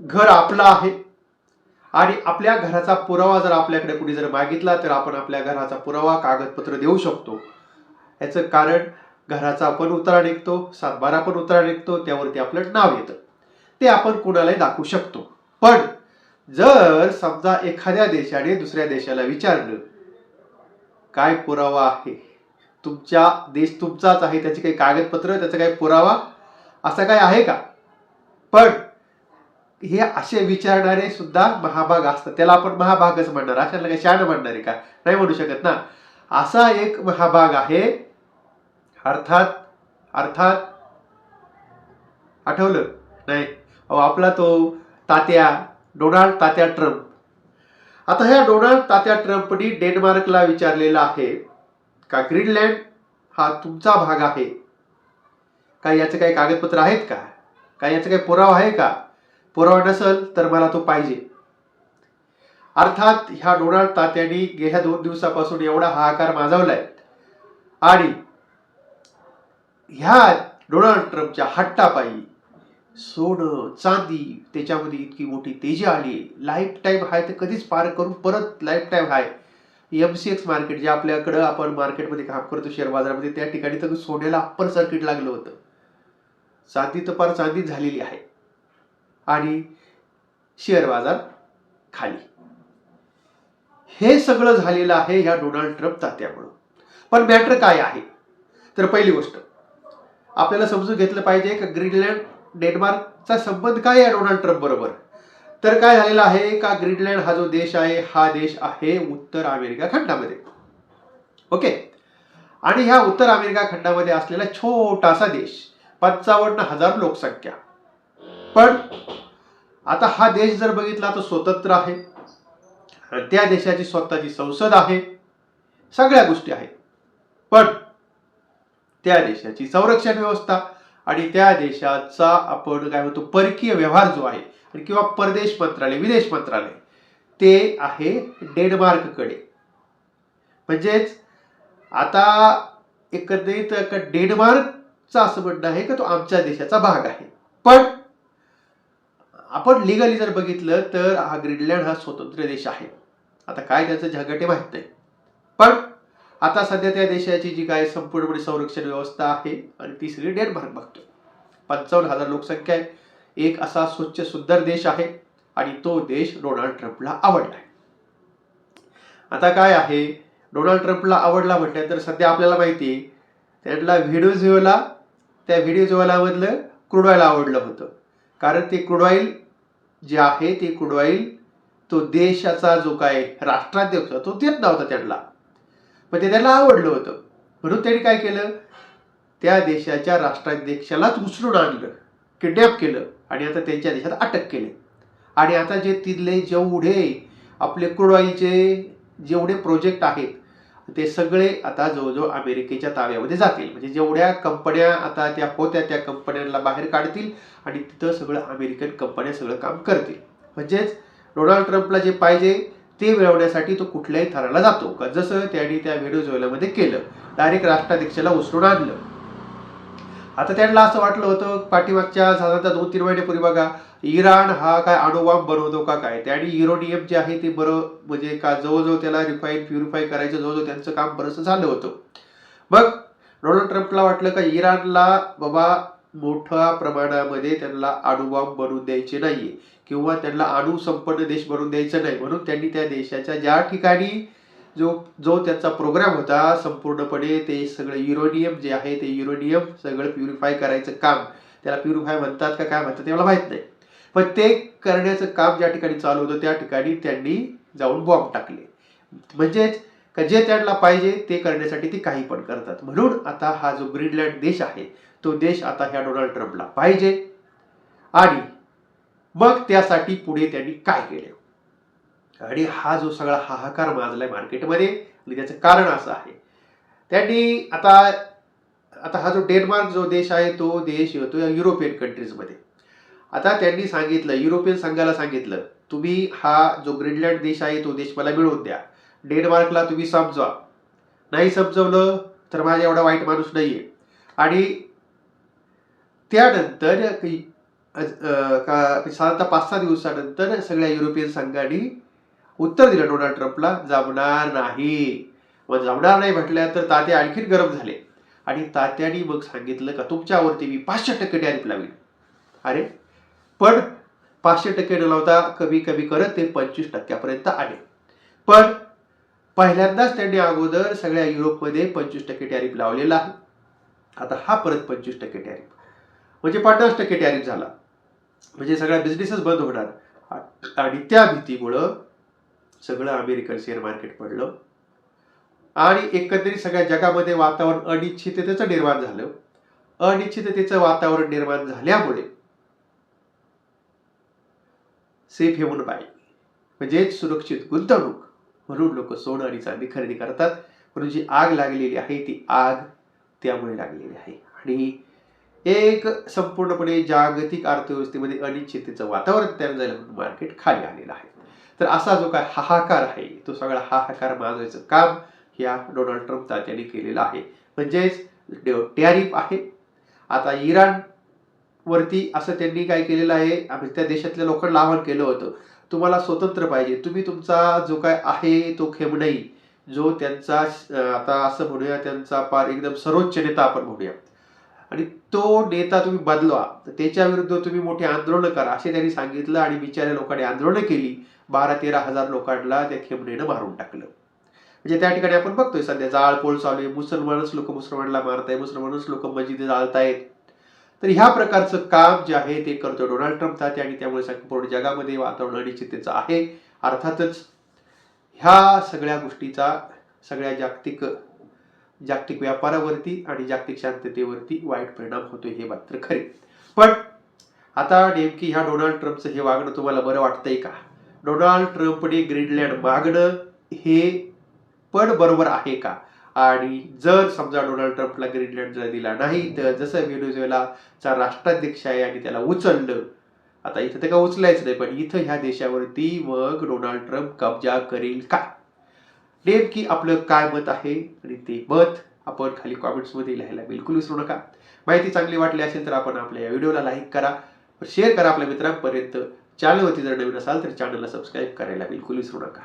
घर आपलं आहे. आणि आपल्या घराचा पुरावा जर आपल्याकडे कुणी जर मागितला तर आपण आपल्या घराचा पुरावा कागदपत्र देऊ शकतो. याचं कारण घराचा आपण उतारा निघतो सातबारा पण उतारा निघतो त्यावरती आपलं नाव येतं. ते आपण कुणालाही दाखवू शकतो. पण जर समजा एखाद्या देशाने दुसऱ्या देशाला विचारलं काय पुरावा आहे? तुमच्या देश तुमचाच आहे त्याचे काही कागदपत्र त्याचा काही पुरावा? असा काय आहे का? पण हे असे विचारणारे सुद्धा महाभाग असतात. त्याला आपण महाभागच म्हणणार. अशाला काही शान म्हणणार आहे का? नाही म्हणू शकत ना. असा एक महाभाग आहे. अर्थात अर्थात आठवलं? नाही. अहो आपला तो तात्या डोनाल्ड तात्या ट्रम्प. आता ह्या डोनाल्ड तात्या ट्रम्पनी डेन्मार्कला विचारलेला आहे का ग्रीनलँड हा तुमचा भाग आहे? का याचं काही कागदपत्र आहेत का? का याचं काही पुरावा आहे का? पुरावा नसेल तर मला तो पाहिजे. अर्थात ह्या डोनाल्ड तात्यांनी गेल्या दोन दिवसापासून एवढा हाहाकार माजवलाय. आणि ह्या डोनाल्ड ट्रम्पच्या हट्टापायी सोनं चांदी त्याच्यामध्ये इतकी मोठी तेजी आली लाईफ टाईम हाय तर कधीच पार करून परत life time high M C X market जे आपल्याकडं आपण मार्केटमध्ये काम करतो शेअर बाजारामध्ये त्या ठिकाणी तर सोन्याला अप्पर सर्किट लागलं होतं. चांदी तर फार चांदीच झालेली आहे. आणि शेअर बाजार खाली. हे सगळं झालेलं आहे ह्या डोनाल्ड ट्रम्प तात्यामुळं. पण मॅटर काय आहे? तर पहिली गोष्ट आपल्याला समजून घेतलं पाहिजे का ग्रीनलँड डेन्मार्कचा संबंध काय आहे डोनाल्ड ट्रम्प बरोबर? तर काय झालेलं आहे का ग्रीनलँड हा जो देश आहे हा देश आहे उत्तर अमेरिका खंडामध्ये. ओके? आणि ह्या उत्तर अमेरिका खंडामध्ये असलेला छोटासा देश पंचावन्न हजार लोकसंख्या. पण आता हा देश जर बघितला तर स्वतंत्र आहे. त्या देशाची स्वतःची संसद आहे. सगळ्या गोष्टी आहेत. पण त्या देशाची संरक्षण व्यवस्था आणि त्या देशाचा आपण काय म्हणतो परकीय व्यवहार जो आहे किंवा परदेश मंत्रालय विदेश मंत्रालय ते आहे डेन्मार्ककडे. म्हणजेच आता एकंदरीत का डेन्मार्कचं असं म्हणणं आहे का तो आमच्या देशाचा भाग आहे. पण आपण लिगली जर बघितलं तर हा ग्रीनलँड हा स्वतंत्र देश आहे. आता काय त्याचं झगटे माहीत नाही. पण आता सध्या त्या देशाची जी काय संपूर्णपणे संरक्षण व्यवस्था आहे आणि ती सगळी डेन्मार्क बघतो. पंचावन्न हजार लोकसंख्या आहे. एक असा स्वच्छ सुंदर देश आहे आणि तो देश डोनाल्ड ट्रम्पला आवडला आहे आता काय आहे? डोनाल्ड ट्रम्पला आवडला म्हटल्यानंतर सध्या आपल्याला माहिती आहे त्यांना व्हिडिओझुएला त्या व्हिडिओझुएलामधलं क्रूड ऑइल आवडलं होतं. कारण ते क्रूड ऑइल जे आहे ते कुडवाईल तो देशाचा जो काय राष्ट्राध्यक्ष तो देत नव्हता त्यांना. पण ते त्यांना आवडलं होतं. म्हणून त्यांनी काय केलं? त्या देशाच्या राष्ट्राध्यक्षालाच उचलून आणलं किडनॅप केलं आणि आता त्यांच्या देशात अटक केली. आणि आता जे तिथले जेवढे आपले क्रूड जेवढे प्रोजेक्ट आहेत ते सगळे आता जवळजवळ अमेरिकेच्या ताब्यामध्ये जातील. म्हणजे जेवढ्या कंपन्या आता त्या होत्या त्या कंपन्यांना बाहेर काढतील आणि तिथं सगळं अमेरिकन कंपन्या सगळं काम करतील. म्हणजेच डोनाल्ड ट्रम्पला जे पाहिजे ते मिळवण्यासाठी तो कुठल्याही थराला जातो. का जसं त्यांनी त्या व्हिडिओ केलं. डायरेक्ट राष्ट्राध्यक्षाला उचलून आणलं. आता त्यांना असं वाटलं होतं पाठीमागच्या साधारणतः दोन तीन महिन्यापूर्वी बघा इराण हा काय अणुबॉम्ब बनवतो का काय? त्याने युरोनियम जे आहे ते बरं म्हणजे का जवळजवळ त्याला रिफाईन प्युरिफाय करायचं जवळजवळ त्यांचं काम बरंच झालं होतं. मग डोनाल्ड ट्रम्पला वाटलं का इराणला बाबा मोठ्या प्रमाणामध्ये त्यांना अणुबॉम्ब बनवून द्यायचे नाहीये किंवा त्यांना अणु संपन्न देश बनवून द्यायचं नाही. म्हणून त्यांनी त्या देशाच्या ज्या ठिकाणी जो जो त्यांचा प्रोग्राम होता संपूर्णपणे ते सगळं युरोनियम जे आहे ते युरोनियम सगळं प्युरिफाय करायचं काम त्याला प्युरिफाय म्हणतात का काय म्हणतात ते मला माहीत नाही. पण ते करण्याचं काम ज्या ठिकाणी चालू होतं त्या ठिकाणी त्यांनी जाऊन बॉम्ब टाकले. म्हणजेच का जे त्यांना पाहिजे ते करण्यासाठी ते काही पण करतात. म्हणून आता हा जो ग्रीनलँड देश आहे तो देश आता ह्या डोनाल्ड ट्रम्पला पाहिजे. आणि मग त्यासाठी पुढे त्यांनी काय केले? आणि हा जो सगळा हाहाकार माजलाय मार्केटमध्ये आणि त्याचं कारण असं आहे. त्यांनी आता आता हा जो डेन्मार्क जो देश आहे तो देश येतो या युरोपियन कंट्रीजमध्ये आता त्यांनी सांगितलं युरोपियन संघाला सांगितलं तुम्ही हा जो ग्रीनलँड देश आहे तो देश मला मिळवून द्या. डेन्मार्कला तुम्ही समजवा नाही समजवलं तर माझ्या एवढा वाईट माणूस नाहीये. आणि त्यानंतर का साधारणतः पाच सहा दिवसानंतर सगळ्या युरोपियन संघाने उत्तर दिलं डोनाल्ड ट्रम्पला जमणार नाही. मग जमणार नाही म्हटल्या तर ताते आणखीन गरम झाले. आणि तात्यानी मग सांगितलं का तुमच्यावरती मी पाचशे टक्के टॅरिफ लावीन. अरे पण पाचशे टक्के न लावता कमी कमी करत ते पंचवीस टक्क्यापर्यंत आले पण पहिल्यांदाच त्यांनी अगोदर सगळ्या युरोपमध्ये पंचवीस टक्के टॅरिफ लावलेला आहे. आता हा परत पंचवीस टक्के टॅरिफ. म्हणजे पन्नास टक्के टॅरिफ झाला. म्हणजे सगळ्या बिझनेसच बंद होणार. आणि त्या भीतीमुळं सगळं अमेरिकन शेअर मार्केट पडलं. आणि एकंदरीत सगळ्या जगामध्ये वातावरण अनिश्चिततेचं निर्माण झालं. अनिश्चिततेचं वातावरण निर्माण झाल्यामुळे सेफ हेवन बाय म्हणजेच सुरक्षित गुंतवणूक म्हणून लोक सोनं आणि चांदी खरेदी करतात. म्हणून जी आग लागलेली आहे ती आग त्यामुळे लागलेली आहे. आणि एक संपूर्णपणे जागतिक अर्थव्यवस्थेमध्ये अनिश्चिततेचं वातावरण तयार झालं म्हणून मार्केट खाली आलेलं आहे. तर असा जो काय हाहाकार आहे तो सगळा हाहाकार माजवायचं काम या डोनाल्ड ट्रम्प तात्याने केलेलं आहे. म्हणजेच टॅरिफ आहे. आता इराण वरती असं त्यांनी काय केलेलं आहे आम्ही त्या देशातल्या लोकांना आवाहन केलं होतं. तुम्हाला स्वतंत्र पाहिजे. तुम्ही तुमचा जो काय आहे तो खेमणई जो त्यांचा आता असं म्हणूया त्यांचा पार एकदम सर्वोच्च नेता आपण म्हणूया. आणि तो नेता तुम्ही बदलवा. तर त्याच्या विरुद्ध तुम्ही मोठी आंदोलनं करा असे त्यांनी सांगितलं आणि बिचाऱ्या लोकांनी आंदोलनं केली. बारा तेरा हजार लोकांना त्या खेमणेनं मारून टाकलं. म्हणजे त्या ठिकाणी आपण बघतोय सध्या जाळपोळ चालू आहे. मुसलमानच लोक मुसलमानला मारताय मुसलमानच लोक मस्जिद जाळतायत. तर ह्या प्रकारचं काम जे आहे ते करतो डोनाल्ड ट्रम्प ताते आणि त्यामुळे संपूर्ण जगामध्ये वातावरण अनिश्चिततेचं आहे. अर्थातच ह्या सगळ्या गोष्टीचा सगळ्या जागतिक जागतिक व्यापारावरती आणि जागतिक शांततेवरती वाईट परिणाम होतोय हे मात्र खरे. पण आता नेमकी ह्या डोनाल्ड ट्रम्पचं हे वागणं तुम्हाला बरं वाटतंय का? डोनाल्ड ट्रम्पने ग्रीनलँड मागणं हे पण बरोबर आहे का? आणि जर समजा डोनाल्ड ट्रम्पला ग्रीनलँड जर दिला नाही तर जसं व्हेनेझुएलाचा राष्ट्राध्यक्ष आहे आणि त्याला उचललं आता इथं ते का उचलायचं नाही पण इथं ह्या देशावरती मग डोनाल्ड ट्रम्प कब्जा करेल का? नेमकी आपलं काय मत आहे? आणि ते मत आपण खाली कॉमेंट्समध्ये लिहायला बिलकुल विसरू नका. माहिती चांगली वाटली असेल तर आपण आपल्या या व्हिडिओला लाईक करा शेअर करा आपल्या मित्रांपर्यंत. चॅनलवरती जर नवीन असाल तर चॅनलला सबस्क्राईब करायला बिलकुल विसरू नका.